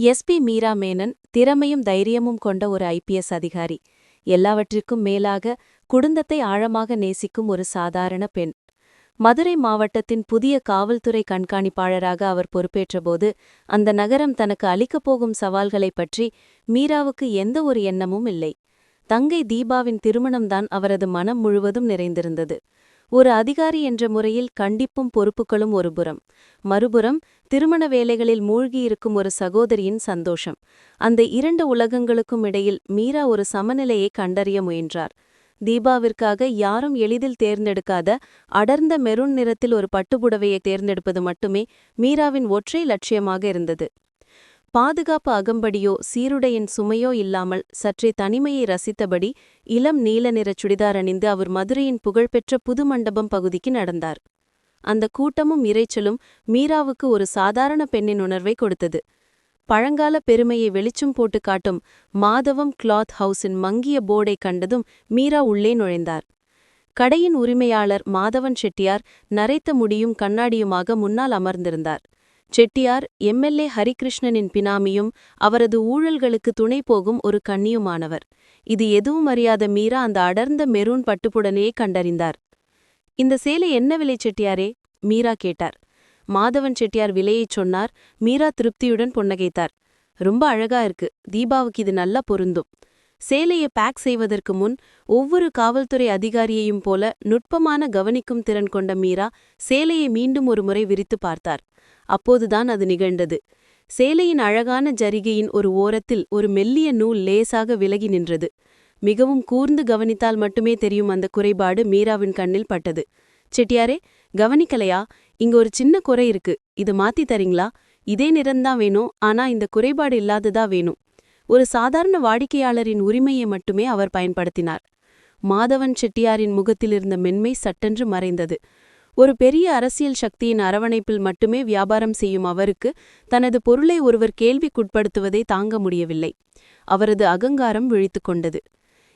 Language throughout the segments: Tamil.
எஸ்பி மீரா மேனன் திறமையும் தைரியமும் கொண்ட ஒரு ஐபிஎஸ் அதிகாரி. எல்லாவற்றிற்கும் மேலாக குடும்பத்தை ஆழமாக நேசிக்கும் ஒரு சாதாரண பெண். மதுரை மாவட்டத்தின் புதிய காவல்துறை கண்காணிப்பாளராக அவர் பொறுப்பேற்றபோது அந்த நகரம் தனக்கு அளிக்கப் போகும் சவால்களைப் பற்றி மீராவுக்கு எந்த ஒரு எண்ணமும் இல்லை. தங்கை தீபாவின் திருமணம்தான் அவரது மனம் முழுவதும் நிறைந்திருந்தது. ஒரு அதிகாரி என்ற முறையில் கண்டிப்பும் பொறுப்புகளும் ஒருபுறம். மறுபுறம் திருமண வேலைகளில் மூழ்கியிருக்கும் ஒரு சகோதரியின் சந்தோஷம். அந்த இரண்டு உலகங்களுக்கும் இடையில் மீரா ஒரு சமநிலையை கண்டறிய முயன்றார். தீபாவிற்காக யாரும் எளிதில் தேர்ந்தெடுக்காத அடர்ந்த மெருண் நிறத்தில் ஒரு பட்டுப்புடவையை தேர்ந்தெடுப்பது மட்டுமே மீராவின் ஒற்றை லட்சியமாக இருந்தது. பாதுகாப்பு அகம்படியோ சீருடையின் சுமையோ இல்லாமல் சற்றே தனிமையை ரசித்தபடி இளம் நீல நிறச் சுடிதார் அணிந்து அவர் மதுரையின் புகழ்பெற்ற புது மண்டபம் பகுதிக்கு நடந்தார். அந்த கூட்டமும் இரைச்சலும் மீராவுக்கு ஒரு சாதாரண பெண்ணின் உணர்வை கொடுத்தது. பழங்கால பெருமையை வெளிச்சம் போட்டு காட்டும் மாதவம் கிளாத் ஹவுஸின் மங்கிய போர்டை கண்டதும் மீரா உள்ளே நுழைந்தார். கடையின் உரிமையாளர் மாதவன் செட்டியார் நரைத்த முடியும் கண்ணாடியுமாக முன்னால் அமர்ந்திருந்தார். செட்டியார் எம்எல்ஏ ஹரிகிருஷ்ணனின் பினாமியும் அவரது ஊழல்களுக்கு துணை போகும் ஒரு கண்ணியுமானவர் இது எதுவும் அறியாத மீரா அந்த அடர்ந்த மெரூன் பட்டுப்புடனையே கண்டறிந்தார். இந்த சேலை என்ன விலை செட்டியாரே? மீரா கேட்டார். மாதவன் செட்டியார் விலையை சொன்னார். மீரா திருப்தியுடன் புன்னகைத்தார். ரொம்ப அழகா இருக்கு. தீபாவுக்கு இது நல்லா பொருந்தும். சேலையை பேக் செய்வதற்கு முன் ஒவ்வொரு காவல்துறை அதிகாரியையும் போல நுட்பமான கவனிக்கும் திறன் கொண்ட மீரா சேலையை மீண்டும் ஒரு முறை விரித்து பார்த்தார். அப்போதுதான் அது நிகழ்ந்தது. சேலையின் அழகான ஜரிகையின் ஒரு ஓரத்தில் ஒரு மெல்லிய நூல் லேசாக விலகி நின்றது. மிகவும் கூர்ந்து கவனித்தால் மட்டுமே தெரியும் அந்த குறைபாடு மீராவின் கண்ணில் பட்டது. செட்டியாரே கவனிக்கலையா? இங்க ஒரு சின்ன குறை இருக்கு. இது மாத்தி தரீங்களா? இதே நிறம்தான் வேணும். ஆனா இந்த குறைபாடு இல்லாததா வேணும். ஒரு சாதாரண வாடிக்கையாளரின் உரிமையை மட்டுமே அவர் பயன்படுத்தினார். மாதவன் செட்டியாரின் முகத்தில் இருந்த மென்மை சட்டென்று மறைந்தது. ஒரு பெரிய அரசியல் சக்தியின் அரவணைப்பில் மட்டுமே வியாபாரம் செய்யும் அவருக்கு தனது பொருளை ஒருவர் கேள்விக்குட்படுத்துவதை தாங்க முடியவில்லை. அவரது அகங்காரம் விழித்து கொண்டது.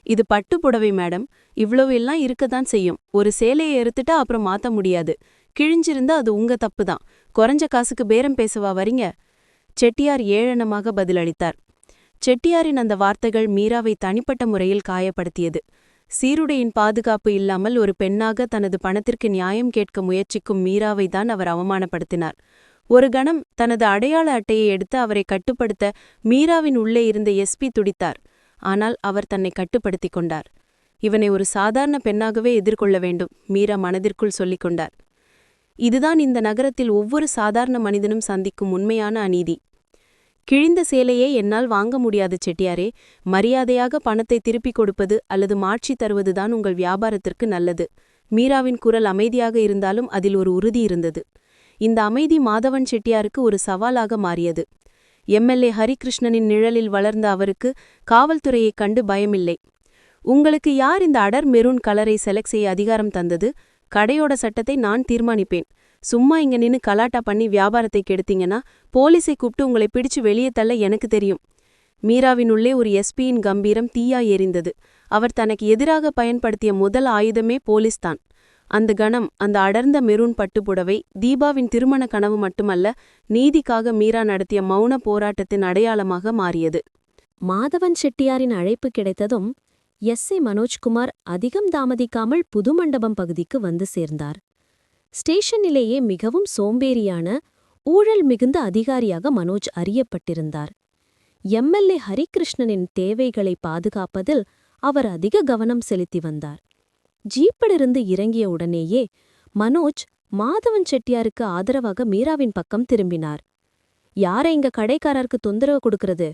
இது பட்டு புடவை மேடம் இவ்வளவு எல்லாம் இருக்கத்தான் செய்யும். ஒரு சேலையை எடுத்துட்டா அப்புறம் மாத்த முடியாது. கிழிஞ்சிருந்தா அது உங்க தப்பு தான் குறைஞ்ச காசுக்கு பேரம் பேசவா வரீங்க? செட்டியார் ஏழனமாக பதிலளித்தார். செட்டியாரின் அந்த வார்த்தைகள் மீராவை தனிப்பட்ட முறையில் காயப்படுத்தியது. சீருடையின் பாதுகாப்பு இல்லாமல் ஒரு பெண்ணாக தனது பணத்திற்கு நியாயம் கேட்க முயற்சிக்கும் மீராவை தான் அவர் அவமானப்படுத்தினார். ஒரு கணம் தனது அடையாள அட்டையை எடுத்து அவரை கட்டுப்படுத்த மீராவின் உள்ளே இருந்த எஸ்பி துடித்தார். ஆனால் அவர் தன்னை கட்டுப்படுத்திக் கொண்டார். இவனை ஒரு சாதாரண பெண்ணாகவே எதிர்கொள்ள வேண்டும் மீரா மனதிற்குள் சொல்லிக் கொண்டார். இதுதான் இந்த நகரத்தில் ஒவ்வொரு சாதாரண மனிதனும் சந்திக்கும் உண்மையான அநீதி. கிழிந்த சேலையே என்னால் வாங்க முடியாது செட்டியாரே மரியாதையாக பணத்தை திருப்பிக் கொடுப்பது அல்லது மாற்றி தருவதுதான் உங்கள் வியாபாரத்திற்கு நல்லது. மீராவின் குரல் அமைதியாக இருந்தாலும் அதில் ஒரு உறுதி இருந்தது. இந்த அமைதி மாதவன் செட்டியாருக்கு ஒரு சவாலாக மாறியது. எம்எல்ஏ ஹரிகிருஷ்ணனின் நிழலில் வளர்ந்த அவருக்கு காவல்துறையைக் கண்டு பயமில்லை. உங்களுக்கு யார் இந்த அடர் மெரூன் கலரை செலக்ட் செய்ய அதிகாரம் தந்தது? கடையோட சட்டத்தை நான் தீர்மானிப்பேன். சும்மா இங்க நின்னு கலாட்டா பண்ணி வியாபாரத்தை கெடுத்தீங்கன்னா போலீஸை கூப்பிட்டு உங்களை பிடிச்சு வெளியே தள்ள எனக்கு தெரியும். மீராவின் உள்ளே ஒரு எஸ்பியின் கம்பீரம் தீயா எரிந்தது. அவர் தனக்கு எதிராக பயன்படுத்திய முதல் ஆயுதமே போலீஸ் தான். அந்த கணம் அந்த அடர்ந்த மெரூன் பட்டுப்புடவை தீபாவின் திருமண கனவு மட்டுமல்ல நீதிக்காக மீரா நடத்திய மௌன போராட்டத்தின் அடையாளமாக மாறியது. மாதவன் செட்டியாரின் அழைப்பு கிடைத்ததும் எஸ். ஏ. மனோஜ்குமார் அதிகம் தாமதிக்காமல் புதுமண்டபம் பகுதிக்கு வந்து சேர்ந்தார். ஸ்டேஷனிலேயே மிகவும் சோம்பேறியான ஊழல் மிகுந்த அதிகாரியாக மனோஜ் அறியப்பட்டிருந்தார். எம்எல்ஏ ஹரிகிருஷ்ணனின் தேவைகளை பாதுகாப்பதில் அவர் அதிக கவனம் செலுத்தி வந்தார். ஜீப்பிலிருந்து இறங்கிய உடனேயே மனோஜ் மாதவன் செட்டியாருக்கு ஆதரவாக மீராவின் பக்கம் திரும்பினார். யார இங்க கடைக்காரருக்கு தொந்தரவு கொடுக்கறது?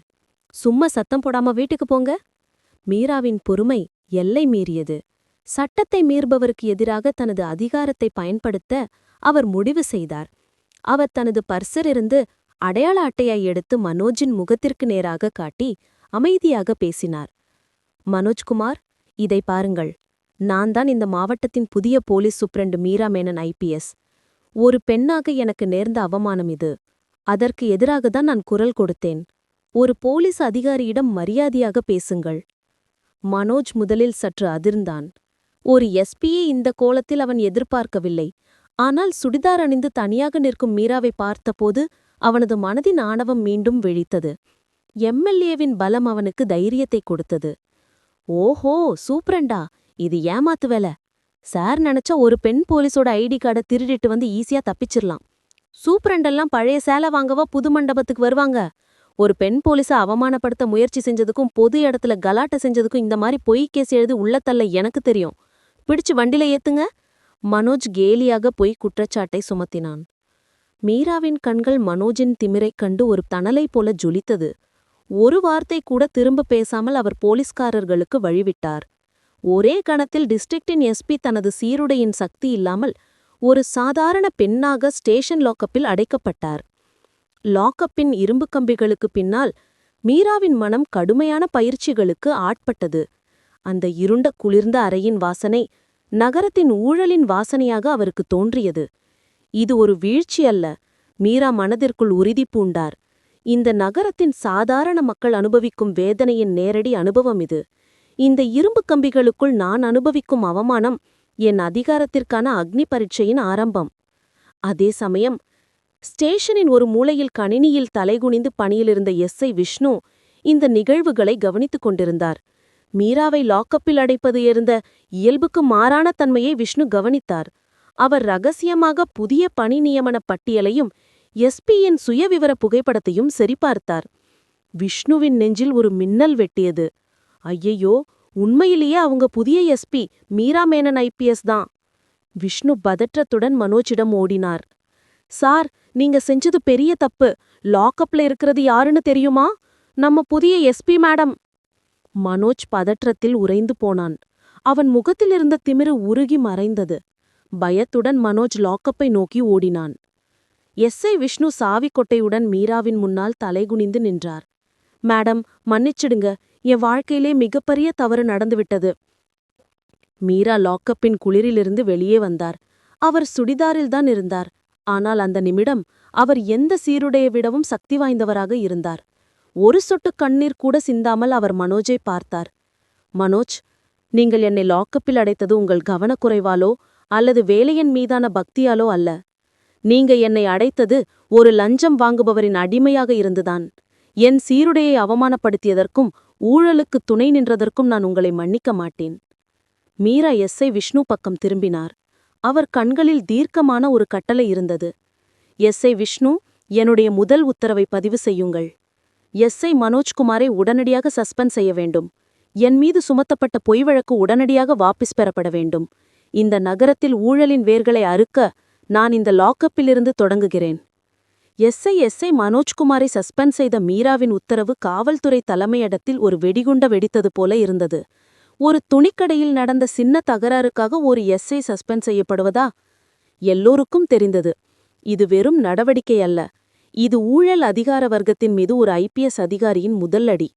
சும்மா சத்தம் போடாம வீட்டுக்கு போங்க. மீராவின் பொறுமை எல்லை மீறியது. சட்டத்தை மீறுபவருக்கு எதிராக தனது அதிகாரத்தை பயன்படுத்த அவர் முடிவு செய்தார். அவர் தனது பர்சரிருந்து அடையாள அட்டையை எடுத்து மனோஜின் முகத்திற்கு நேராக காட்டி அமைதியாக பேசினார். மனோஜ்குமார் இதை பாருங்கள். நான் தான் இந்த மாவட்டத்தின் புதிய police superintendent Meera Menon IPS ஒரு பெண்ணாக எனக்கு நேர்ந்த அவமானம் இது. அதற்கு எதிராக தான் நான் குரல் கொடுத்தேன். ஒரு போலீஸ் அதிகாரியிடம் மரியாதையாக பேசுங்கள். மனோஜ் முதலில் சற்று அதிர்ந்தான். ஒரு எஸ்பியை இந்த கோலத்தில் அவன் எதிர்பார்க்கவில்லை. ஆனால் சுடிதார் அணிந்து தனியாக நிற்கும் மீராவை பார்த்தபோது அவனது மனதின் ஆணவம் மீண்டும் விழித்தது. எம்எல்ஏவின் பலம் அவனுக்கு தைரியத்தை கொடுத்தது. ஓஹோ சூப்ரண்டா! இது ஏமாத்து வேலை. சார் நினைச்சா ஒரு பெண் போலீஸோட ஐடி கார்டை திருடிட்டு வந்து ஈஸியா தப்பிச்சிடலாம் சூப்பரண்டெல்லாம் பழைய சேலை வாங்கவா புது மண்டபத்துக்கு வருவாங்க. ஒரு பெண் போலீஸை அவமானப்படுத்த முயற்சி செஞ்சதுக்கும் பொது இடத்துல கலாட்ட செஞ்சதுக்கும் இந்த மாதிரி பொய் கேஸ் எழுதி உள்ளத்தல்ல எனக்கு தெரியும். பிடிச்சு வண்டில ஏத்துங்க. மனோஜ் கேலியாக பொய் குற்றச்சாட்டை சுமத்தினான். மீராவின் கண்கள் மனோஜின் திமிரைக் கண்டு ஒரு தணலை போல ஜொலித்தது. ஒரு வார்த்தை கூட திரும்ப பேசாமல் அவர் போலீஸ்காரர்களுக்கு வழிவிட்டார். ஒரே கணத்தில் டிஸ்ட்ரிக்டின் எஸ்பி தனது சீருடையின் சக்தி இல்லாமல் ஒரு சாதாரண பெண்ணாக ஸ்டேஷன் லாக்கப்பில் அடைக்கப்பட்டார். லாக்கப்பின் இரும்பு கம்பிகளுக்கு பின்னால் மீராவின் மனம் கடுமையான பயிற்சிகளுக்கு ஆட்பட்டது. அந்த இருண்ட குளிர்ந்த அறையின் வாசனை நகரத்தின் ஊழலின் வாசனையாக அவருக்கு தோன்றியது. இது ஒரு வீழ்ச்சி அல்ல. மீரா மனதிற்குள் உறுதி பூண்டார். இந்த நகரத்தின் சாதாரண மக்கள் அனுபவிக்கும் வேதனையின் நேரடி அனுபவம் இது. இந்த இரும்பு கம்பிகளுக்குள் நான் அனுபவிக்கும் அவமானம் என் அதிகாரத்திற்கான அக்னி பரீட்சையின் ஆரம்பம். அதே சமயம் ஸ்டேஷனின் ஒரு மூலையில் கணினியில் தலைகுனிந்து பணியிலிருந்த எஸ்ஐ விஷ்ணு இந்த நிகழ்வுகளை கவனித்துக் கொண்டிருந்தார். மீராவை லாக்கப்பில் அடைப்பது இருந்த இயல்புக்கு மாறான தன்மையை விஷ்ணு கவனித்தார். அவர் ரகசியமாக புதிய பணி நியமன பட்டியலையும் எஸ்பியின் சுயவிவர புகைப்படத்தையும் சரிபார்த்தார். விஷ்ணுவின் நெஞ்சில் ஒரு மின்னல் வெட்டியது. ஐயையோ உண்மையிலேயே அவங்க புதிய எஸ்பி மீரா மேனன் ஐபிஎஸ் தான். விஷ்ணு பதற்றத்துடன் மனோஜிடம் ஓடினார். சார் நீங்க செஞ்சது பெரிய தப்பு. லாக்அப்ல இருக்கிறது யாருன்னு தெரியுமா? நம்ம புதிய எஸ்பி மேடம். மனோஜ் பதற்றத்தில் உறைந்து போனான். அவன் முகத்திலிருந்த திமிரு உருகி மறைந்தது. பயத்துடன் மனோஜ் லாக்கப்பை நோக்கி ஓடினான். எஸ்ஐ விஷ்ணு சாவிக்கொட்டையுடன் மீராவின் முன்னால் தலைகுனிந்து நின்றார். மேடம் மன்னிச்சிடுங்க. என் வாழ்க்கையிலே மிகப்பெரிய தவறு நடந்துவிட்டது. மீரா லாக்கப்பின் குளிரிலிருந்து வெளியே வந்தார். அவர் சுடிதாரில்தான் இருந்தார். ஆனால் அந்த நிமிடம் அவர் எந்த சீருடையை விடவும் சக்தி வாய்ந்தவராக இருந்தார். ஒரு சொட்டு கண்ணீர் கூட சிந்தாமல் அவர் மனோஜை பார்த்தார். மனோஜ் நீங்கள் என்னை லாக்கப்பில் அடைத்தது உங்கள் கவனக்குறைவாலோ அல்லது வேலையின் மீதான பக்தியாலோ அல்ல. நீங்க என்னை அடைத்தது ஒரு லஞ்சம் வாங்குபவரின் அடிமையாக இருந்துதான். என் சீருடையை அவமானப்படுத்தியதற்கும் ஊழலுக்கு துணை நின்றதற்கும் நான் உங்களை மன்னிக்க மாட்டேன். மீரா எஸ்ஐ விஷ்ணு பக்கம் திரும்பினார். அவர் கண்களில் தீர்க்கமான ஒரு கட்டளை இருந்தது. எஸ்ஐ விஷ்ணு என்னுடைய முதல் உத்தரவை பதிவு செய்யுங்கள். எஸ்ஐ மனோஜ்குமாரை உடனடியாக சஸ்பெண்ட் செய்ய வேண்டும். என் மீது சுமத்தப்பட்ட பொய் வழக்கு உடனடியாக வாபிஸ் பெறப்பட வேண்டும். இந்த நகரத்தில் ஊழலின் வேர்களை அறுக்க நான் இந்த லாக்கப்பிலிருந்து தொடங்குகிறேன். எஸ்ஐ எஸ்ஐ மனோஜ்குமாரை சஸ்பெண்ட் செய்த மீராவின் உத்தரவு காவல்துறை தலைமையிடத்தில் ஒரு வெடிகுண்ட வெடித்தது போல இருந்தது. ஒரு துணிக்கடையில் நடந்த சின்ன தகராறுக்காக ஒரு எஸ்ஐ சஸ்பெண்ட் செய்யப்படுவதா? எல்லோருக்கும் தெரிந்தது. இது வெறும் நடவடிக்கை அல்ல. இது ஊழல் அதிகார வர்க்கத்தின் மீது ஒரு ஐபிஎஸ் அதிகாரியின் முதல் அடி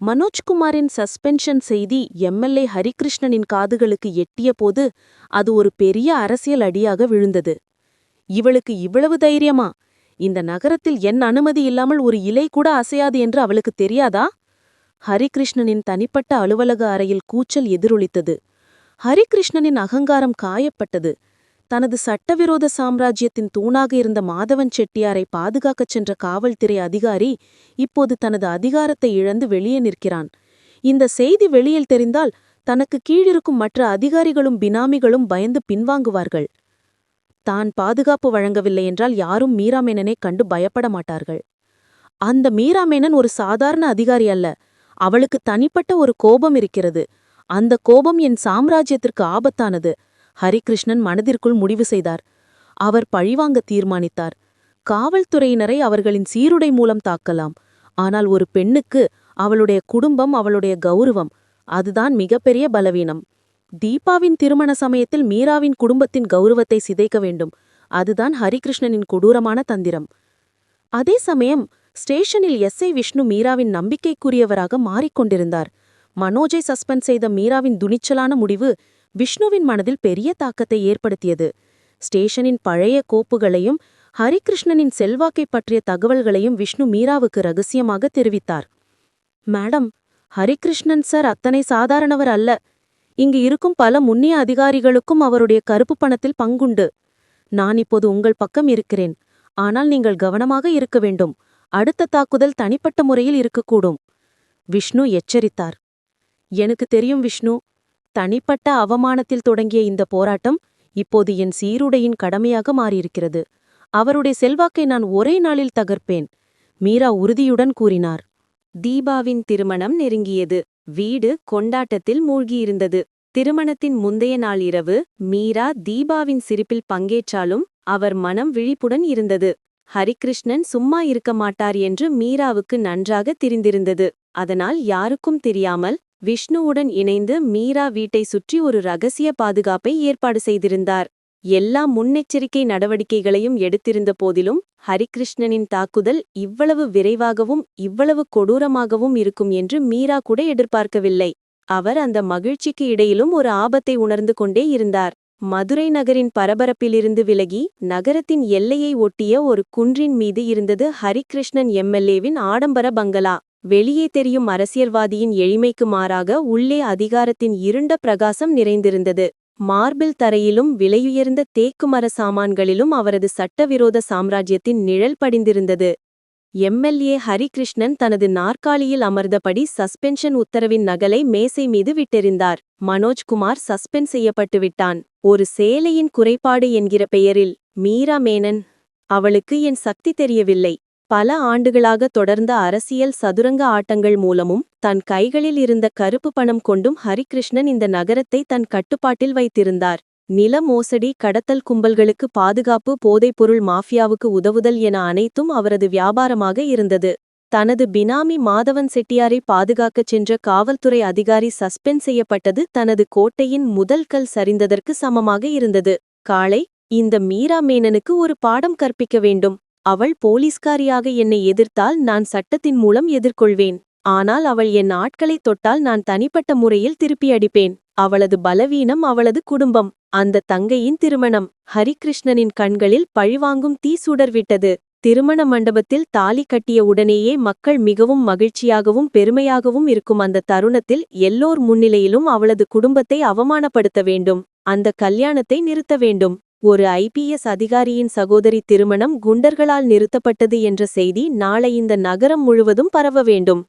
மனோஜ்குமாரின் சஸ்பென்ஷன் செய்தி எம்எல்ஏ ஹரிகிருஷ்ணனின் காதுகளுக்கு எட்டிய போது அது ஒரு பெரிய அரசியல் அடியாக விழுந்தது. இவளுக்கு இவ்வளவு தைரியமா? இந்த நகரத்தில் என் அனுமதி இல்லாமல் ஒரு இலை கூட அசையாது என்று அவளுக்கு தெரியாதா? ஹரிகிருஷ்ணனின் தனிப்பட்ட அலுவலக அறையில் கூச்சல் எதிரொலித்தது. ஹரிகிருஷ்ணனின் அகங்காரம் காயப்பட்டது. தனது சட்டவிரோத சாம்ராஜ்யத்தின் தூணாக இருந்த மாதவன் செட்டியாரை பாதுகாக்கச் சென்ற காவல்துறை அதிகாரி இப்போது தனது அதிகாரத்தை இழந்து வெளியே நிற்கிறான். இந்த செய்தி வெளியில் தெரிந்தால் தனக்கு கீழிருக்கும் மற்ற அதிகாரிகளும் பினாமிகளும் பயந்து பின்வாங்குவார்கள். தான் பாதுகாப்பு வழங்கவில்லை என்றால் யாரும் மீராமேனனை கண்டு பயப்பட மாட்டார்கள். அந்த மீராமேனன் ஒரு சாதாரண அதிகாரி அல்ல. அவளுக்கு தனிப்பட்ட ஒரு கோபம் இருக்கிறது. அந்த கோபம் என் சாம்ராஜ்யத்திற்கு ஆபத்தானது. ஹரிகிருஷ்ணன் மனதிற்குள் முடிவு செய்தார். அவர் பழிவாங்க தீர்மானித்தார். காவல்துறையினரை அவர்களின் சீருடை மூலம் தாக்கலாம். ஆனால் ஒரு பெண்ணுக்கு அவளுடைய குடும்பம் அவளுடைய கௌரவம். அதுதான் மிகப்பெரிய பலவீனம். தீபாவின் திருமண சமயத்தில் மீராவின் குடும்பத்தின் கௌரவத்தை சிதைக்க வேண்டும். அதுதான் ஹரிகிருஷ்ணனின் கொடூரமான தந்திரம். அதே சமயம் ஸ்டேஷனில் எஸ்ஐ விஷ்ணு மீராவின் நம்பிக்கைக்குரியவராக மாறிக்கொண்டிருந்தார். மனோஜை சஸ்பெண்ட் செய்த மீராவின் துணிச்சலான முடிவு விஷ்ணுவின் மனதில் பெரிய தாக்கத்தை ஏற்படுத்தியது. ஸ்டேஷனின் பழைய கோப்புகளையும் ஹரிகிருஷ்ணனின் செல்வாக்கைப் பற்றிய தகவல்களையும் விஷ்ணு மீராவுக்கு ரகசியமாக தெரிவித்தார். மேடம் ஹரிகிருஷ்ணன் சார் அத்தனை சாதாரணவர் அல்ல. இங்கு இருக்கும் பல முன்னிய அதிகாரிகளுக்கும் அவருடைய கருப்பு பணத்தில் பங்குண்டு. நான் இப்போது உங்கள் பக்கம் இருக்கிறேன். ஆனால் நீங்கள் கவனமாக இருக்க வேண்டும். அடுத்த தாக்குதல் தனிப்பட்ட முறையில் இருக்கக்கூடும். விஷ்ணு எச்சரித்தார். எனக்கு தெரியும் விஷ்ணு. தனிப்பட்ட அவமானத்தில் தொடங்கிய இந்த போராட்டம் இப்போது என் சீருடையின் கடமையாக மாறியிருக்கிறது. அவருடைய செல்வாக்கை நான் ஒரே நாளில் தகர்ப்பேன். மீரா உறுதியுடன் கூறினார். தீபாவின் திருமணம் நெருங்கியது. வீடு கொண்டாட்டத்தில் மூழ்கியிருந்தது. திருமணத்தின் முந்தைய நாள் இரவு மீரா தீபாவின் சிரிப்பில் பங்கேற்றாலும் அவர் மனம் விழிப்புடன் இருந்தது. ஹரிகிருஷ்ணன் சும்மா இருக்க மாட்டார் என்று மீராவுக்கு நன்றாக தெரிந்திருந்தது. அதனால் யாருக்கும் தெரியாமல் விஷ்ணுவுடன் இணைந்து மீரா வீட்டை சுற்றி ஒரு ரகசிய பாதுகாப்பை ஏற்பாடு செய்திருந்தார். எல்லா முன்னெச்சரிக்கை நடவடிக்கைகளையும் எடுத்திருந்த போதிலும் ஹரிகிருஷ்ணனின் தாக்குதல் இவ்வளவு விரைவாகவும் இவ்வளவு கொடூரமாகவும் இருக்கும் என்று மீரா கூட எதிர்பார்க்கவில்லை. அவர் அந்த மகிழ்ச்சிக்கு இடையிலும் ஒரு ஆபத்தை உணர்ந்து கொண்டே இருந்தார். மதுரை நகரின் பரபரப்பிலிருந்து விலகி நகரத்தின் எல்லையை ஒட்டிய ஒரு குன்றின் மீது இருந்தது ஹரிகிருஷ்ணன் எம்எல்ஏவின் ஆடம்பர பங்களா. வெளியே தெரியும் அரசியல்வாதியின் எளிமைக்கு மாறாக உள்ளே அதிகாரத்தின் இருண்ட பிரகாசம் நிறைந்திருந்தது. மார்பிள் தரையிலும் விலையுயர்ந்த தேக்குமர சாமான்களிலும் அவரது சட்டவிரோத சாம்ராஜ்யத்தின் நிழல் படிந்திருந்தது. எம்எல்ஏ ஹரிகிருஷ்ணன் தனது நாற்காலியில் அமர்ந்தபடி சஸ்பென்ஷன் உத்தரவின் நகலை மேசை மீது விட்டெறிந்தார். மனோஜ்குமார் சஸ்பெண்ட் செய்யப்பட்டு விட்டான். ஒரு சேலையின் குறைபாடு என்கிற பெயரில் மீரா மேனன் அவளுக்கு என் சக்தி தெரியவில்லை. பல ஆண்டுகளாக தொடர்ந்த அரசியல் சதுரங்க ஆட்டங்கள் மூலமும் தன் கைகளில் இருந்த கருப்பு பணம் கொண்டும் ஹரிகிருஷ்ணன் இந்த நகரத்தை தன் கட்டுப்பாட்டில் வைத்திருந்தார். நில மோசடி கடத்தல் கும்பல்களுக்கு பாதுகாப்பு போதைப்பொருள் மாஃபியாவுக்கு உதவுதல் என அனைத்தும் அவரது வியாபாரமாக இருந்தது. தனது பினாமி மாதவன் செட்டியாரை பாதுகாக்கச் சென்ற காவல்துறை அதிகாரி சஸ்பெண்ட் செய்யப்பட்டது தனது கோட்டையின் முதல் கல் சரிந்ததற்கு சமமாக இருந்தது. காளை இந்த மீரா மேனனுக்கு ஒரு பாடம் கற்பிக்க வேண்டும். அவள் போலீஸ்காரியாக என்னை எதிர்த்தால் நான் சட்டத்தின் மூலம் எதிர்கொள்வேன். ஆனால் அவள் என் ஆட்களைத் தொட்டால் நான் தனிப்பட்ட முறையில் திருப்பி அடிப்பேன். அவளது பலவீனம் அவளது குடும்பம். அந்த தங்கையின் திருமணம். ஹரிகிருஷ்ணனின் கண்களில் பழிவாங்கும் தீ சுடர்விட்டது. திருமண மண்டபத்தில் தாலி கட்டிய உடனேயே மக்கள் மிகவும் மகிழ்ச்சியாகவும் பெருமையாகவும் இருக்கும் அந்த தருணத்தில் எல்லோர் முன்னிலையிலும் அவளது குடும்பத்தை அவமானப்படுத்த வேண்டும். அந்த கல்யாணத்தை நிறுத்த வேண்டும். ஒரு ஐபிஎஸ் அதிகாரியின் சகோதரி திருமணம் குண்டர்களால் நிறுத்தப்பட்டது என்ற செய்தி நாளை இந்த நகரம் முழுவதும் பரவ வேண்டும்.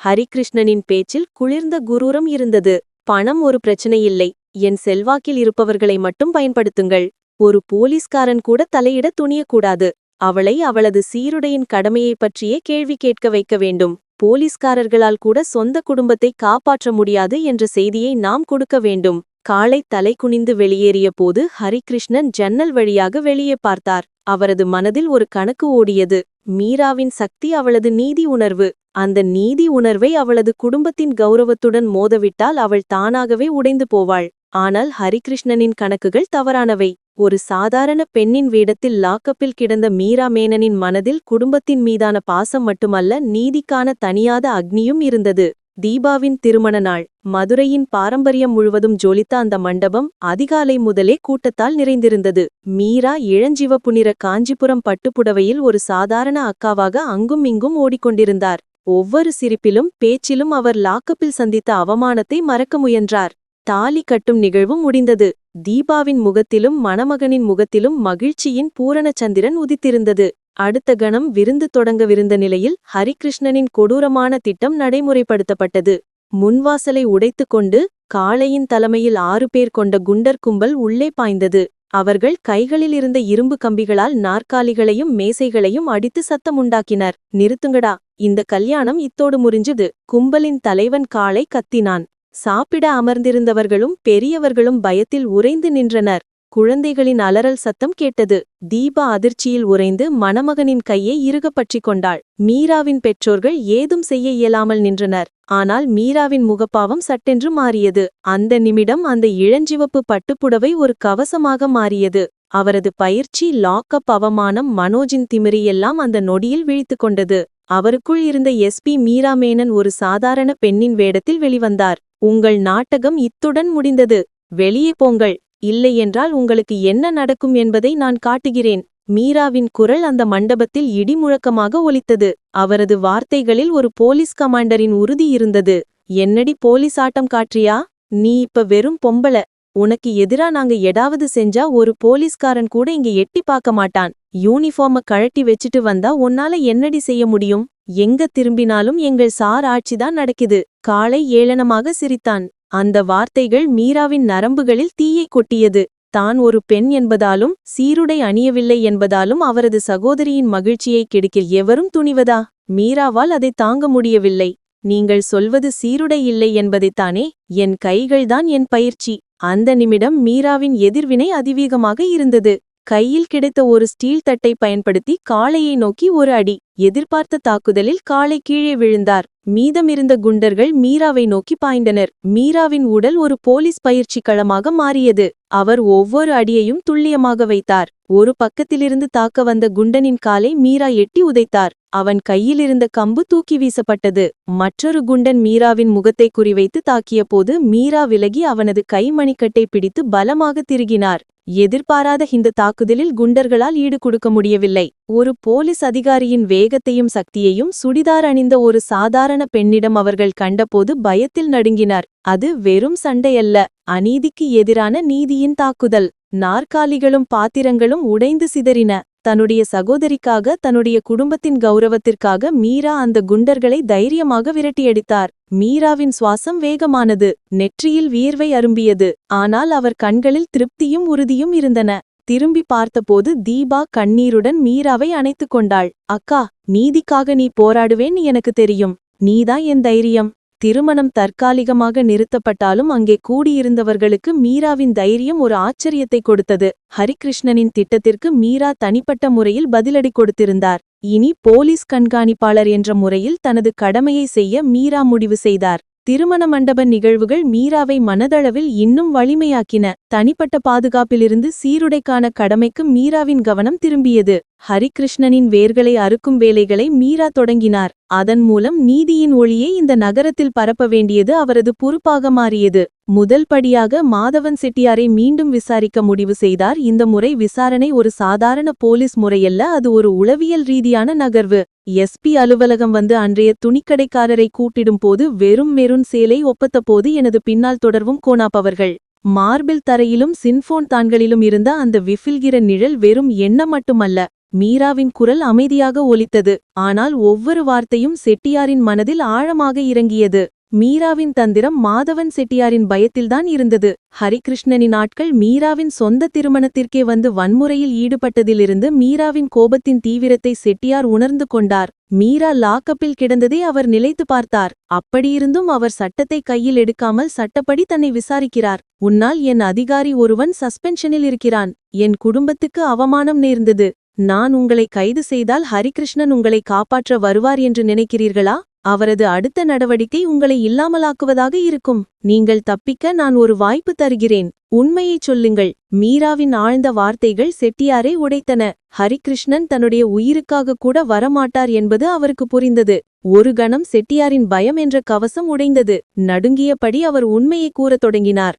ஹரிகிருஷ்ணனின் பேச்சில் குளிர்ந்த குரூரம் இருந்தது. பணம் ஒரு பிரச்சனையில்லை. என் செல்வாக்கில் இருப்பவர்களை மட்டும் பயன்படுத்துங்கள். ஒரு போலீஸ்காரன் கூட தலையிட துணியக்கூடாது. அவளை அவளது சீருடையின் கடமையைப் பற்றியே கேள்வி கேட்க வைக்க வேண்டும். போலீஸ்காரர்களால் கூட சொந்த குடும்பத்தை காப்பாற்ற முடியாது என்ற செய்தியை நாம் கொடுக்க வேண்டும். காலை தலை குனிந்து வெளியேறிய போது ஹரிகிருஷ்ணன் ஜன்னல் வழியாக வெளியே பார்த்தார். அவரது மனதில் ஒரு கணக்கு ஓடியது. மீராவின் சக்தி அவளது நீதி உணர்வு. அந்த நீதி உணர்வை அவளது குடும்பத்தின் கௌரவத்துடன் மோதவிட்டால் அவள் தானாகவே உடைந்து போவாள். ஆனால் ஹரிகிருஷ்ணனின் கணக்குகள் தவறானவை. ஒரு சாதாரண பெண்ணின் வேடத்தில் லாக்கப்பில் கிடந்த மீரா மேனனின் மனதில் குடும்பத்தின் மீதான பாசம் மட்டுமல்ல நீதிக்கான தனியாத அக்னியும் இருந்தது. தீபாவின் திருமண நாள். மதுரையின் பாரம்பரியம் முழுவதும் ஜொலித்த அந்த மண்டபம் அதிகாலை முதலே கூட்டத்தால் நிறைந்திருந்தது. மீரா இளஞ்சிவப்பு நிற காஞ்சிபுரம் பட்டுப்புடவையில் ஒரு சாதாரண அக்காவாக அங்கும் இங்கும் ஓடிக்கொண்டிருந்தார். ஒவ்வொரு சிரிப்பிலும் பேச்சிலும் அவர் லாக்கப்பில் சந்தித்த அவமானத்தை மறக்க முயன்றார். தாலி கட்டும் நிகழ்வும் முடிந்தது. தீபாவின் முகத்திலும் மணமகனின் முகத்திலும் மகிழ்ச்சியின் பூரணச்சந்திரன் உதித்திருந்தது. அடுத்த கணம் விருந்து தொடங்கவிருந்த நிலையில் ஹரிகிருஷ்ணனின் கொடூரமான திட்டம் நடைமுறைப்படுத்தப்பட்டது. முன்வாசலை உடைத்துக் கொண்டு காளையின் தலைமையில் ஆறு பேர் கொண்ட குண்டர் கும்பல் உள்ளே பாய்ந்தது. அவர்கள் கைகளில் இருந்த இரும்பு கம்பிகளால் நாற்காலிகளையும் மேசைகளையும் அடித்து சத்தமுண்டாக்கினர். நிறுத்துங்கடா இந்த கல்யாணம் இத்தோடு முறிஞ்சது கும்பலின் தலைவன் காளை கத்தினான். சாப்பிட அமர்ந்திருந்தவர்களும் பெரியவர்களும் பயத்தில் உறைந்து நின்றனர். குழந்தைகளின் அலறல் சத்தம் கேட்டது. தீபா அதிர்ச்சியில் உறைந்து மணமகனின் கையை இறுகப் பற்றிக் கொண்டாள். மீராவின் பெற்றோர்கள் ஏதும் செய்ய இயலாமல் நின்றனர். ஆனால் மீராவின் முகப்பாவம் சட்டென்று மாறியது. அந்த நிமிடம் அந்த இளஞ்சிவப்பு பட்டுப்புடவை ஒரு கவசமாக மாறியது. அவரது பயிற்சி லாக்கப் அவமானம் மனோஜின் திமிரியெல்லாம் அந்த நொடியில் விழித்துக் கொண்டது. அவருக்குள் இருந்த எஸ்பி மீராமேனன் ஒரு சாதாரண பெண்ணின் வேடத்தில் வெளிவந்தார். உங்கள் நாட்டகம் இத்துடன் முடிந்தது. வெளியே போங்கள். இல்லையென்றால் உங்களுக்கு என்ன நடக்கும் என்பதை நான் காட்டுகிறேன். மீராவின் குரல் அந்த மண்டபத்தில் இடிமுழக்கமாக ஒலித்தது. அவரது வார்த்தைகளில் ஒரு போலீஸ் கமாண்டரின் உறுதி இருந்தது. என்னடி போலீஸ் ஆட்டம் காற்றியா நீ இப்ப வெறும் பொம்பள. உனக்கு எதிரா நாங்க எடாவது செஞ்சா ஒரு போலீஸ்காரன் கூட இங்க எட்டி பார்க்க மாட்டான். யூனிஃபார்ம கழட்டி வச்சிட்டு வந்தா உன்னால என்னடி செய்ய முடியும்? எங்க திரும்பினாலும் எங்கள் சார் ஆட்சிதான் நடக்குது. காளை ஏளனமாக சிரித்தான். அந்த வார்த்தைகள் மீராவின் நரம்புகளில் தீயை கொட்டியது. தான் ஒரு பெண் என்பதாலும் சீருடை அணியவில்லை என்பதாலும் அவரது சகோதரியின் மகிழ்ச்சியை கெடுக்கில் எவரும் துணிவதா? மீராவால் அதை தாங்க முடியவில்லை. நீங்கள் சொல்வது சீருடை இல்லை என்பதைத்தானே என் கைகள்தான் என் பயிற்சி. அந்த நிமிடம் மீராவின் எதிர்வினை அதிவேகமாக இருந்தது. கையில் கிடைத்த ஒரு ஸ்டீல் தட்டை பயன்படுத்தி காளையை நோக்கி ஒரு அடி எதிர்பார்த்த தாக்குதலில் காளை கீழே விழுந்தார். மீதமிருந்த குண்டர்கள் மீராவை நோக்கி பாய்ந்தனர். மீராவின் உடல் ஒரு போலீஸ் பயிற்சி களமாக மாறியது. அவர் ஒவ்வொரு அடியையும் துல்லியமாக வைத்தார். ஒரு பக்கத்திலிருந்து தாக்க வந்த குண்டனின் காலை மீரா எட்டி உதைத்தார். அவன் கையிலிருந்த கம்பு தூக்கி வீசப்பட்டது. மற்றொரு குண்டன் மீராவின் முகத்தை குறிவைத்து தாக்கியபோது மீரா விலகி அவனது கைமணிக்கட்டை பிடித்து பலமாக திருகினார். எதிர்பாராத இந்த தாக்குதலில் குண்டர்களால் ஈடு கொடுக்க முடியவில்லை. ஒரு போலீஸ் அதிகாரியின் வேகத்தையும் சக்தியையும் சுடிதார் அணிந்த ஒரு சாதாரண பெண்ணிடம் அவர்கள் கண்டபோது பயத்தில் நடுங்கினார். அது வெறும் சண்டையல்ல. அநீதிக்கு எதிரான நீதியின் தாக்குதல். நாற்காலிகளும் பாத்திரங்களும் உடைந்து சிதறின. தன்னுடைய சகோதரிக்காக தன்னுடைய குடும்பத்தின் கௌரவத்திற்காக மீரா அந்த குண்டர்களை தைரியமாக விரட்டியடித்தார். மீராவின் சுவாசம் வேகமானது நெற்றியில் வியர்வை அரும்பியது ஆனால் அவர் கண்களில் திருப்தியும் உறுதியும் இருந்தன. திரும்பி பார்த்தபோது தீபா கண்ணீருடன் மீராவை அணைத்துக் கொண்டாள். அக்கா நீதிக்காக நீ போராடுவேன் எனக்கு தெரியும். நீதான் என் தைரியம். திருமணம் தற்காலிகமாக நிறுத்தப்பட்டாலும் அங்கே கூடியிருந்தவர்களுக்கு மீராவின் தைரியம் ஒரு ஆச்சரியத்தை கொடுத்தது. ஹரிகிருஷ்ணனின் திட்டத்திற்கு மீரா தனிப்பட்ட முறையில் பதிலடி கொடுத்திருந்தார். இனி போலீஸ் கண்காணிப்பாளர் என்ற முறையில் தனது கடமையை செய்ய மீரா முடிவு செய்தார். திருமண மண்டப நிகழ்வுகள் மீராவை மனதளவில் இன்னும் வலிமையாக்கின. தனிப்பட்ட பாதுகாப்பிலிருந்து சீருடைக்கான கடமைக்கு மீராவின் கவனம் திரும்பியது. ஹரிகிருஷ்ணனின் வேர்களை அறுக்கும் வேலைகளை மீரா தொடங்கினார். அதன் மூலம் நீதியின் ஒளியை இந்த நகரத்தில் பரப்ப வேண்டியது அவரது பொறுப்பாக மாறியது. முதல் படியாக மாதவன் செட்டியாரை மீண்டும் விசாரிக்க முடிவு செய்தார். இந்த முறை விசாரணை ஒரு சாதாரண போலீஸ் முறையல்ல அது ஒரு உளவியல் ரீதியான நகர்வு. எஸ்பி அலுவலகம் வந்து அன்றைய துணிக்கடைக்காரரை கூட்டிடும் போது வெறும் மெருன் சேலை ஒப்பத்த போது எனது பின்னால் தொடர்வும் கோணாப்பவர்கள் மார்பிள் தரையிலும் சின்ஃபோன் தான்களிலும் இருந்த அந்த விஃபில்கிற நிழல் வெறும் எண்ணம் மட்டுமல்ல மீராவின் குரல் அமைதியாக ஒலித்தது. ஆனால் ஒவ்வொரு வார்த்தையும் செட்டியாரின் மனதில் ஆழமாக இறங்கியது. மீராவின் தந்திரம் மாதவன் செட்டியாரின் பயத்தில்தான் இருந்தது. ஹரிகிருஷ்ணனின் ஆட்கள் மீராவின் சொந்த திருமணத்திற்கே வந்து வன்முறையில் ஈடுபட்டதிலிருந்து மீராவின் கோபத்தின் தீவிரத்தை செட்டியார் உணர்ந்து கொண்டார். மீரா லாக்கப்பில் கிடந்ததை அவர் நிலைத்து பார்த்தார். அப்படியிருந்தும் அவர் சட்டத்தை கையில் எடுக்காமல் சட்டப்படி தன்னை விசாரிக்கிறார். உன்னால் என் அதிகாரி ஒருவன் சஸ்பென்ஷனில் இருக்கிறான். என் குடும்பத்துக்கு அவமானம் நேர்ந்தது. நான் உங்களை கைது செய்தால் ஹரிகிருஷ்ணன் உங்களை காப்பாற்ற வருவார் என்று நினைக்கிறீர்களா? அவரது அடுத்த நடவடிக்கை உங்களை இல்லாமலாக்குவதாக இருக்கும். நீங்கள் தப்பிக்க நான் ஒரு வாய்ப்பு தருகிறேன். உண்மையைச் சொல்லுங்கள். மீராவின் ஆழ்ந்த வார்த்தைகள் செட்டியாரை உடைத்தன. ஹரிகிருஷ்ணன் தன்னுடைய உயிருக்காக கூட வரமாட்டார் என்பது அவருக்கு புரிந்தது. ஒரு கணம் செட்டியாரின் பயம் என்ற கவசம் உடைந்தது. நடுங்கியபடி அவர் உண்மையை கூறத் தொடங்கினார்.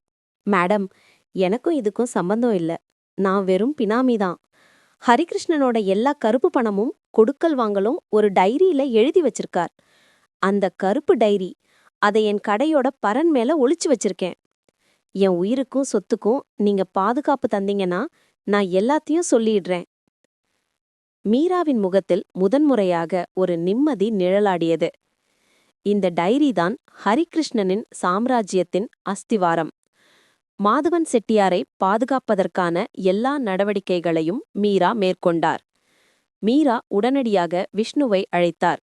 மேடம் எனக்கும் இதுக்கும் சம்பந்தம் இல்ல. நான் வெறும் பினாமிதான் ஹரிகிருஷ்ணனோட எல்லா கருப்பு பணமும் கொடுக்கல் வாங்கலும் ஒரு டைரியில எழுதி வச்சிருக்கார். அந்த கருப்பு டைரி அதை என் கடையோட பரன் மேல ஒளிச்சு வச்சிருக்கேன். என் உயிருக்கும் சொத்துக்கும் நீங்க பாதுகாப்பு தந்தீங்கன்னா நான் எல்லாத்தையும் சொல்லிடுறேன். மீராவின் முகத்தில் முதன்முறையாக ஒரு நிம்மதி நிழலாடியது. இந்த டைரி தான் ஹரிகிருஷ்ணனின் சாம்ராஜ்யத்தின் அஸ்திவாரம். மாதவன் செட்டியாரை பாதுகாப்பதற்கான எல்லா நடவடிக்கைகளையும் மீரா மேற்கொண்டார். மீரா உடனடியாக விஷ்ணுவை அழைத்தார்.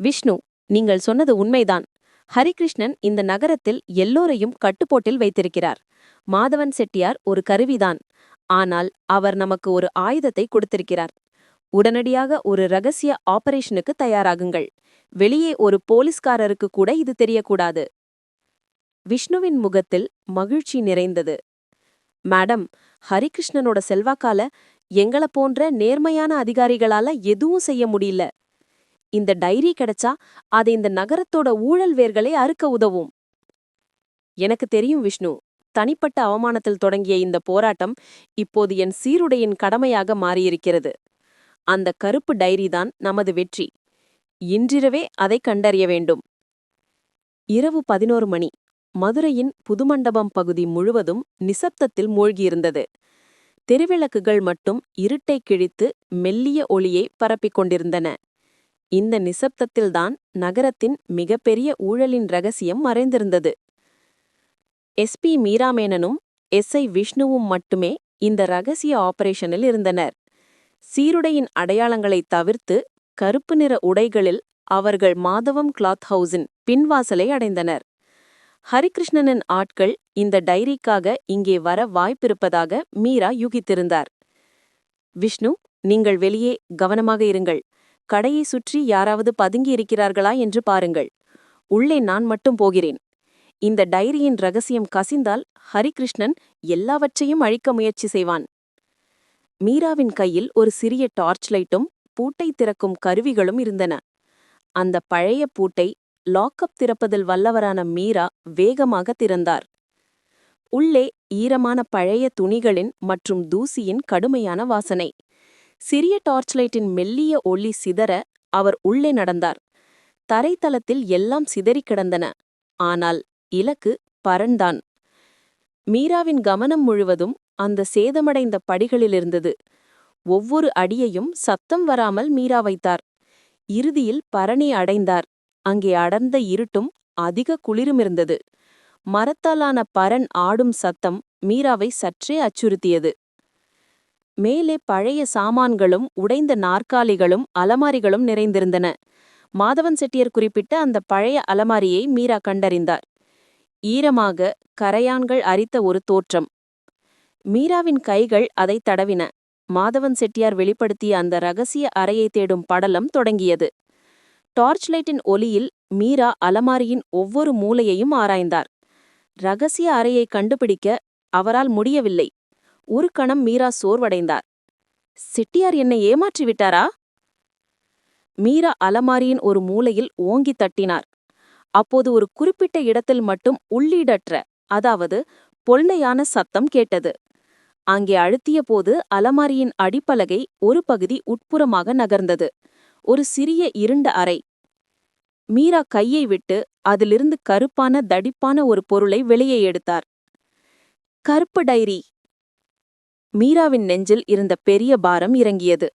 விஷ்ணு நீங்கள் சொன்னது உண்மைதான். ஹரிகிருஷ்ணன் இந்த நகரத்தில் எல்லோரையும் கட்டுப்போட்டில் வைத்திருக்கிறார். மாதவன் செட்டியார் ஒரு கருவிதான். ஆனால் அவர் நமக்கு ஒரு ஆயுதத்தை கொடுத்திருக்கிறார். உடனடியாக ஒரு ரகசிய ஆபரேஷனுக்கு தயாராகுங்கள். வெளியே ஒரு போலீஸ்காரருக்கு கூட இது தெரியக்கூடாது. விஷ்ணுவின் முகத்தில் மகிழ்ச்சி நிறைந்தது. மேடம் ஹரிகிருஷ்ணனோட செல்வாக்கால எங்களை போன்ற நேர்மையான அதிகாரிகளால எதுவும் செய்ய முடியல. இந்த டைரி கிடைச்சா அது இந்த நகரத்தோட ஊழல் வேர்களை அறுக்க உதவும். எனக்கு தெரியும் விஷ்ணு. தனிப்பட்ட அவமானத்தில் தொடங்கிய இந்த போராட்டம் இப்போது என் சீருடையின் கடமையாக மாறியிருக்கிறது. அந்த கருப்பு டைரி தான் நமது வெற்றி. இன்றிரவே அதை கண்டறிய வேண்டும். இரவு பதினோரு மணி. மதுரையின் புதுமண்டபம் பகுதி முழுவதும் நிசப்தத்தில் மூழ்கியிருந்தது. தெருவிளக்குகள் மட்டும் இருட்டை கிழித்து மெல்லிய ஒளியை பரப்பிக் கொண்டிருந்தன. இந்த நிசப்தத்தில்தான் நகரத்தின் மிகப்பெரிய ஊழலின் ரகசியம் மறைந்திருந்தது. எஸ்பி மீராமேனனும் எஸ்ஐ விஷ்ணுவும் மட்டுமே இந்த ரகசிய ஆபரேஷனில் இருந்தனர். சீருடையின் அடையாளங்களைத் தவிர்த்து கருப்பு நிற உடைகளில் அவர்கள் மாதவம் கிளாத் ஹவுஸின் பின்வாசலை அடைந்தனர். ஹரிகிருஷ்ணனின் ஆட்கள் இந்த டைரிக்காக இங்கே வர வாய்ப்பிருப்பதாக மீரா யூகித்திருந்தார். விஷ்ணு நீங்கள் வெளியே கவனமாக இருங்கள். கடையை சுற்றி யாராவது பதுங்கி இருக்கிறார்களா என்று பாருங்கள். உள்ளே நான் மட்டும் போகிறேன். இந்த டைரியின் ரகசியம் கசிந்தால் ஹரிகிருஷ்ணன் எல்லாவற்றையும் அழிக்க முயற்சி செய்வான். மீராவின் கையில் ஒரு சிறிய டார்ச் லைட்டும் பூட்டை திறக்கும் கருவிகளும் இருந்தன. அந்த பழைய பூட்டை லாக்கப் திறப்பதில் வல்லவரான மீரா வேகமாக திறந்தார். உள்ளே ஈரமான பழைய துணிகளின் மற்றும் தூசியின் கடுமையான வாசனை. சிறிய டார்ச்லைட்டின் மெல்லிய ஒளி சிதற அவர் உள்ளே நடந்தார். தரைத்தளத்தில் எல்லாம் சிதறிக் கிடந்தன. ஆனால் இலக்கு பரன்தான். மீராவின் கவனம் முழுவதும் அந்த சேதமடைந்த படிகளிலிருந்தது ஒவ்வொரு அடியையும் சத்தம் வராமல் மீரா வைத்தார். இறுதியில் பரணி அடைந்தார். அங்கே அடர்ந்த இருட்டும் அதிக குளிருமிருந்தது மரத்தாலான பரன் ஆடும் சத்தம் மீராவை சற்றே அச்சுறுத்தியது. மேலே பழைய சாமான்களும் உடைந்த நாற்காலிகளும் அலமாரிகளும் நிறைந்திருந்தன. மாதவன் செட்டியர் குறிப்பிட்ட அந்த பழைய அலமாரியை மீரா கண்டறிந்தார். ஈரமாக கரையான்கள் அரித்த ஒரு தோற்றம். மீராவின் கைகள் அதை தடவின. மாதவன் செட்டியார் வெளிப்படுத்திய அந்த ரகசிய அறையை தேடும் படலம் தொடங்கியது. டார்ச் லைட்டின் ஒளியில் மீரா அலமாரியின் ஒவ்வொரு மூலையையும் ஆராய்ந்தார். ரகசிய அறையை கண்டுபிடிக்க அவரால் முடியவில்லை. ஒரு கணம் மீரா சோர்வடைந்தார். செட்டியார் என்னை ஏமாற்றி விட்டாரா? மீரா அலமாரியின் ஒரு மூலையில் ஓங்கி தட்டினார். அப்போது ஒரு குறிப்பிட்ட இடத்தில் மட்டும் உள்ளீடற்ற அதாவது பொல்லையான சத்தம் கேட்டது. அங்கே அழுத்திய போது அலமாரியின் அடிப்பலகை ஒரு பகுதி உட்புறமாக நகர்ந்தது. ஒரு சிறிய இருண்ட அறை. மீரா கையை விட்டு அதிலிருந்து கருப்பான தடிப்பான ஒரு பொருளை வெளியே எடுத்தார். கருப்பு டைரி மீராவின் நெஞ்சில் இருந்த பெரிய பாரம் இறங்கியது.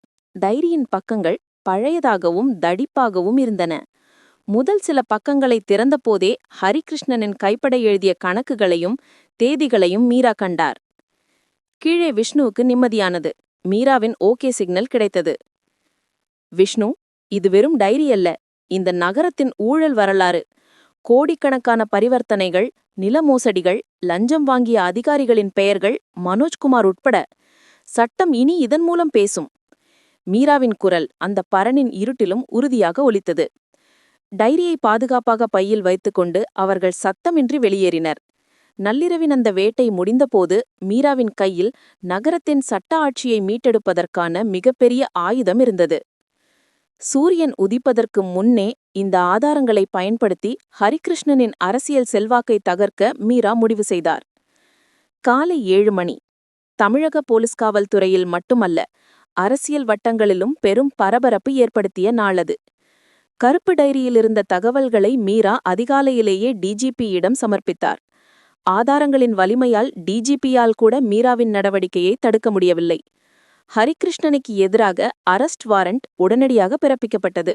டைரியின் பக்கங்கள் பழையதாகவும் தடிப்பாகவும் இருந்தன. முதல் சில பக்கங்களை திறந்தபோதே ஹரிகிருஷ்ணனின் கைப்பட எழுதிய கணக்குகளையும் தேதிகளையும் மீரா கண்டார். கீழே விஷ்ணுவுக்கு நிம்மதியானது. மீராவின் ஓகே சிக்னல் கிடைத்தது. விஷ்ணு இது வெறும் டைரி அல்ல. இந்த நகரத்தின் ஊழல் வரலாறு. கோடிக்கணக்கான பரிவர்த்தனைகள் நில மோசடிகள் லஞ்சம் வாங்கிய அதிகாரிகளின் பெயர்கள் மனோஜ்குமார் உட்பட. சட்டம் இனி இதன் மூலம் பேசும். மீராவின் குரல் அந்த பரனின் இருட்டிலும் உறுதியாக ஒலித்தது. டைரியை பாதுகாப்பாக பையில் வைத்துக்கொண்டு அவர்கள் சத்தமின்றி வெளியேறினர். நள்ளிரவின் அந்த வேட்டை முடிந்தபோது மீராவின் கையில் நகரத்தின் சட்ட ஆட்சியை மீட்டெடுப்பதற்கான மிகப்பெரிய ஆயுதம் இருந்தது. சூரியன் உதிப்பதற்கு முன்னே இந்த ஆதாரங்களை பயன்படுத்தி ஹரிகிருஷ்ணனின் அரசியல் செல்வாக்கை தகர்க்க மீரா முடிவு செய்தார். காலை ஏழு மணி. தமிழக போலீஸ் காவல்துறையில் மட்டுமல்ல அரசியல் வட்டங்களிலும் பெரும் பரபரப்பு ஏற்படுத்திய நாளது. கருப்பு டைரியில் இருந்த தகவல்களை மீரா அதிகாலையிலேயே டிஜிபியிடம் சமர்ப்பித்தார். ஆதாரங்களின் வலிமையால் டிஜிபியால் கூட மீராவின் நடவடிக்கையை தடுக்க முடியவில்லை. ஹரிகிருஷ்ணனுக்கு எதிராக அரஸ்ட் வாரண்ட் உடனடியாக பிறப்பிக்கப்பட்டது.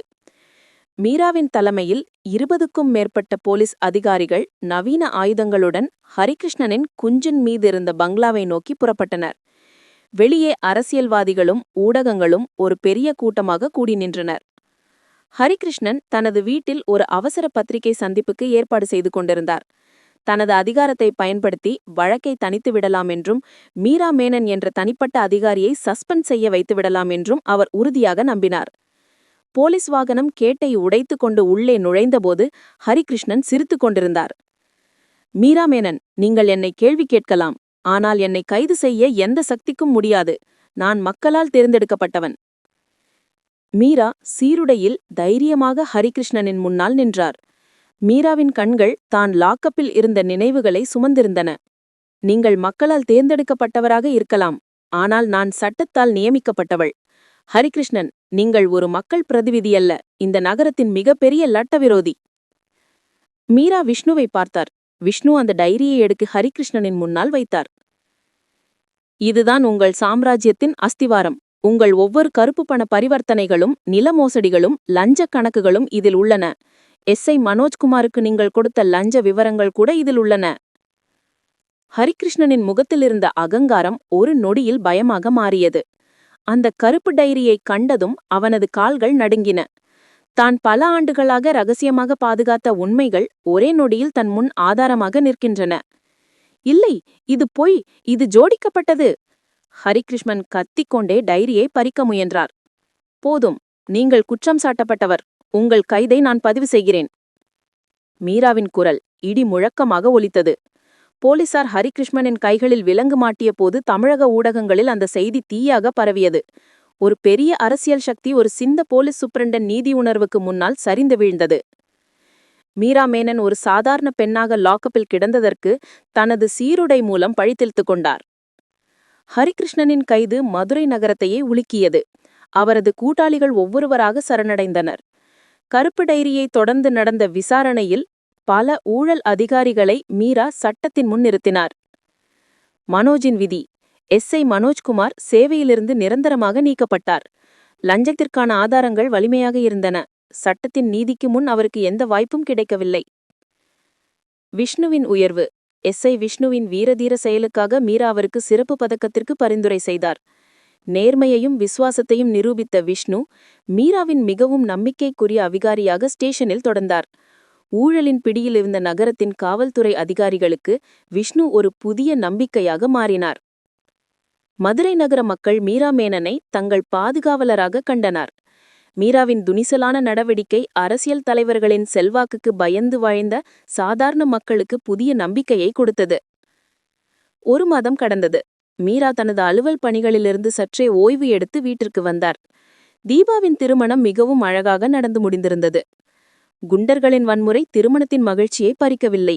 மீராவின் தலைமையில் இருபதுக்கும் மேற்பட்ட போலீஸ் அதிகாரிகள் நவீன ஆயுதங்களுடன் ஹரிகிருஷ்ணனின் குஞ்சின் மீது இருந்த பங்களாவை நோக்கி புறப்பட்டனர். வெளியே அரசியல்வாதிகளும் ஊடகங்களும் ஒரு பெரிய கூட்டமாக கூடி நின்றனர். ஹரிகிருஷ்ணன் தனது வீட்டில் ஒரு அவசர பத்திரிகை சந்திப்புக்கு ஏற்பாடு செய்து கொண்டிருந்தார். தனது அதிகாரத்தை பயன்படுத்தி வழக்கை தனித்து விடலாம் என்றும் மீரா மேனன் என்ற தனிப்பட்ட அதிகாரியை சஸ்பெண்ட் செய்ய வைத்து விடலாம் என்றும் அவர் உறுதியாக நம்பினார். போலீஸ் வாகனம் கேட்டை உடைத்து கொண்டு உள்ளே நுழைந்தபோது ஹரிகிருஷ்ணன் சிரித்துக் கொண்டிருந்தார். மீரா மேனன் நீங்கள் என்னை கேள்வி கேட்கலாம். ஆனால் என்னை கைது செய்ய எந்த சக்திக்கும் முடியாது. நான் மக்களால் தேர்ந்தெடுக்கப்பட்டவன். மீரா சீருடையில் தைரியமாக ஹரிகிருஷ்ணனின் முன்னால் நின்றார். மீராவின் கண்கள் தான் லாக்கப்பில் இருந்த நினைவுகளை சுமந்திருந்தன. நீங்கள் மக்களால் தேர்ந்தெடுக்கப்பட்டவராக இருக்கலாம். ஆனால் நான் சட்டத்தால் நியமிக்கப்பட்டவள். ஹரிகிருஷ்ணன் நீங்கள் ஒரு மக்கள் பிரதிநிதியல்ல இந்த நகரத்தின் மிகப்பெரிய லட்ட விரோதி மீரா விஷ்ணுவை பார்த்தார். விஷ்ணு அந்த டைரியை எடுக்கு ஹரிகிருஷ்ணனின் முன்னால் வைத்தார். இதுதான் உங்கள் சாம்ராஜ்யத்தின் அஸ்திவாரம். உங்கள் ஒவ்வொரு கருப்பு பண பரிவர்த்தனைகளும் நில மோசடிகளும் லஞ்சக் கணக்குகளும் இதில் உள்ளன. எஸ்ஐ மனோஜ்குமாருக்கு நீங்கள் கொடுத்த லஞ்ச விவரங்கள் கூட இதில் உள்ளன. ஹரிகிருஷ்ணனின் முகத்திலிருந்த அகங்காரம் ஒரு நொடியில் பயமாக மாறியது. அந்த கருப்பு டைரியை கண்டதும் அவனது கால்கள் நடுங்கின. தான் பல ஆண்டுகளாக ரகசியமாக பாதுகாத்த உண்மைகள் ஒரே நொடியில் தன் முன் ஆதாரமாக நிற்கின்றன. இல்லை இது பொய் இது ஜோடிக்கப்பட்டது. ஹரிகிருஷ்ணன் கத்திக்கொண்டே டைரியை பறிக்க முயன்றார். போதும் நீங்கள் குற்றம் சாட்டப்பட்டவர். உங்கள் கைதை நான் பதிவு செய்கிறேன். மீராவின் குரல் இடி முழக்கமாக ஒலித்தது. போலீசார் ஹரிகிருஷ்ணனின் கைகளில் விலங்கு மாட்டிய போது தமிழக ஊடகங்களில் அந்த செய்தி தீயாக பரவியது. ஒரு பெரிய அரசியல் சக்தி ஒரு சிந்த போலீஸ் சூப்பரண்டன் நீதி உணர்வுக்கு முன்னால் சரிந்து வீழ்ந்தது. மீரா மேனன் ஒரு சாதாரண பெண்ணாக லாக்கப்பில் கிடந்ததற்கு தனது சீருடை மூலம் பழித்தெழுத்துக் கொண்டார். ஹரிகிருஷ்ணனின் கைது மதுரை நகரத்தையே உலுக்கியது. அவரது கூட்டாளிகள் ஒவ்வொருவராக சரணடைந்தனர். கருப்பு டைரியை தொடர்ந்து நடந்த விசாரணையில் பல ஊழல் அதிகாரிகளை மீரா சட்டத்தின் முன் நிறுத்தினார். மனோஜின் விதி எஸ்ஐ மனோஜ்குமார் சேவையிலிருந்து நிரந்தரமாக நீக்கப்பட்டார். லஞ்சத்திற்கான ஆதாரங்கள் வலிமையாக இருந்தன. சட்டத்தின் நீதிக்கு முன் அவருக்கு எந்த வாய்ப்பும் கிடைக்கவில்லை. விஷ்ணுவின் உயர்வு எஸ்ஐ விஷ்ணுவின் வீரதீர செயலுக்காக மீரா அவருக்கு சிறப்பு பதக்கத்திற்கு பரிந்துரை செய்தார். நேர்மையையும் விசுவாசத்தையும் நிரூபித்த விஷ்ணு மீராவின் மிகவும் நம்பிக்கைக்குரிய அதிகாரியாக ஸ்டேஷனில் தொடர்ந்தார். ஊழலின் பிடியில் இருந்த நகரத்தின் காவல்துறை அதிகாரிகளுக்கு விஷ்ணு ஒரு புதிய நம்பிக்கையாக மாறினார். மதுரை நகர மக்கள் மீரா மேனனை தங்கள் பாதுகாவலராக கண்டனர். மீராவின் துணிசலான நடவடிக்கை அரசியல் தலைவர்களின் செல்வாக்குக்கு பயந்து வாழ்ந்த சாதாரண மக்களுக்கு புதிய நம்பிக்கையை கொடுத்தது. ஒரு மாதம் கடந்தது. மீரா தனது அலுவல் பணிகளிலிருந்து சற்றே ஓய்வு எடுத்து வீட்டிற்கு வந்தார். தீபாவின் திருமணம் மிகவும் அழகாக நடந்து முடிந்திருந்தது. குண்டர்களின் வன்முறை திருமணத்தின் மகிழ்ச்சியை பறிக்கவில்லை.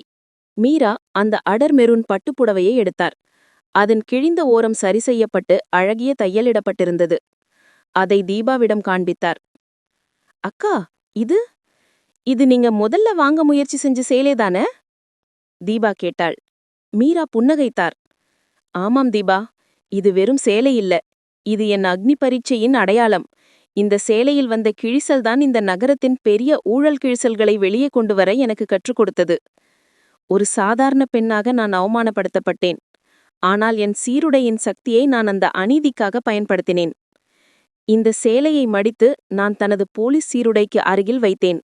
மீரா அந்த அடர் மெரூன் பட்டுப்புடவையை எடுத்தார். அதன் கிழிந்த ஓரம் சரி செய்யப்பட்டு அழகிய தையலிடப்பட்டிருந்தது. அதை தீபாவிடம் காண்பித்தார். அக்கா இது? இது நீங்க முதல்ல வாங்க முயற்சி செஞ்ச சேலேதானே தீபா கேட்டாள். மீரா புன்னகைத்தார். ஆமாம் தீபா இது வெறும் சேலை இல்ல. இது என் அக்னி பரீட்சையின் அடையாளம். இந்த சேலையில் வந்த கிழிசல்தான் இந்த நகரத்தின் பெரிய ஊழல் கிழிசல்களை வெளியே கொண்டு வர எனக்கு கற்றுக் கொடுத்தது. ஒரு சாதாரண பெண்ணாக நான் அவமானப்படுத்தப்பட்டேன். ஆனால் என் சீருடையின் சக்தியை நான் அந்த அநீதிக்காக பயன்படுத்தினேன். இந்த சேலையை மடித்து நான் தனது போலீஸ் சீருடைக்கு அருகில் வைத்தேன்.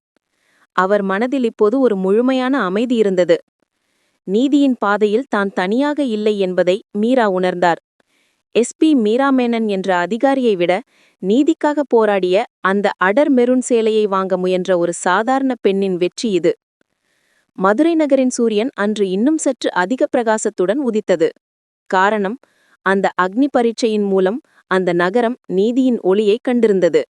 அவர் மனதில் இப்போது ஒரு முழுமையான அமைதி இருந்தது. நீதியின் பாதையில் தான் தனியாக இல்லை என்பதை மீரா உணர்ந்தார். எஸ்பி மீராமேனன் என்ற அதிகாரியை விட நீதிக்காக போராடிய அந்த அடர் மெருன் சேலையை வாங்க முயன்ற ஒரு சாதாரண பெண்ணின் வெற்றி இது. மதுரை நகரின் சூரியன் அன்று இன்னும் சற்று அதிக பிரகாசத்துடன் உதித்தது. காரணம் அந்த அக்னி பரீட்சையின் மூலம் அந்த நகரம் நீதியின் ஒளியைக் கண்டிருந்தது.